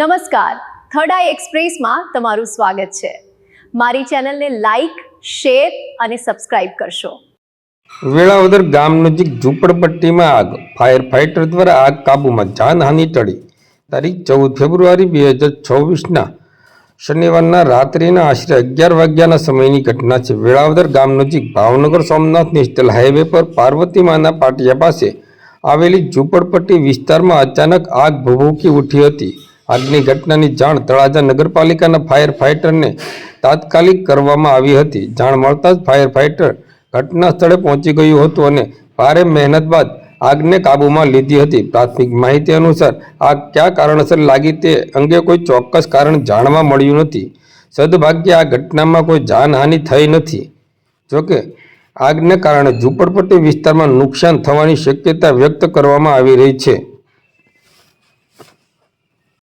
નમસ્કાર. થર્ડ આઈ એક્સપ્રેસમાં તમારું સ્વાગત છે. મારી ચેનલને લાઈક શેર અને સબસ્ક્રાઇબ કરશો. વેળાવદર ગામ નજીક ઝૂંપડપટ્ટીમાં આગ. ફાયર ફાઇટર દ્વારા આગ કાબૂમાં જાનહાનિ ટળી. તારીખ ચૌદ ફેબ્રુઆરી બે હજાર ચોવીસના શનિવારના રાત્રિના આશરે અગિયાર વાગ્યાના સમયની ઘટના છે. વેળાવદર ગામ નજીક ભાવનગર સોમનાથ નેશનલ હાઈવે પર પાર્વતીમાના પાટિયા પાસે આવેલી ઝૂંપડપટ્ટી વિસ્તારમાં અચાનક આગ ભભૂકી ઉઠી હતી. આગની ઘટનાની જાણ તળાજા નગરપાલિકાના ફાયર ફાઇટરને તાત્કાલિક કરવામાં આવી હતી. જાણ મળતા જ ફાયર ફાઇટર ઘટના સ્થળે પહોંચી ગયું હતું અને ભારે મહેનત બાદ આગને કાબૂમાં લીધી હતી. પ્રાથમિક માહિતી અનુસાર આગ કયા કારણસર લાગી તે અંગે કોઈ ચોક્કસ કારણ જાણવા મળ્યું નથી. સદભાગ્યે આ ઘટનામાં કોઈ જાનહાનિ થઈ નથી. જોકે, આગને કારણે ઝૂંપડપટ્ટી વિસ્તારમાં નુકસાન થવાની શક્યતા વ્યક્ત કરવામાં આવી રહી છે.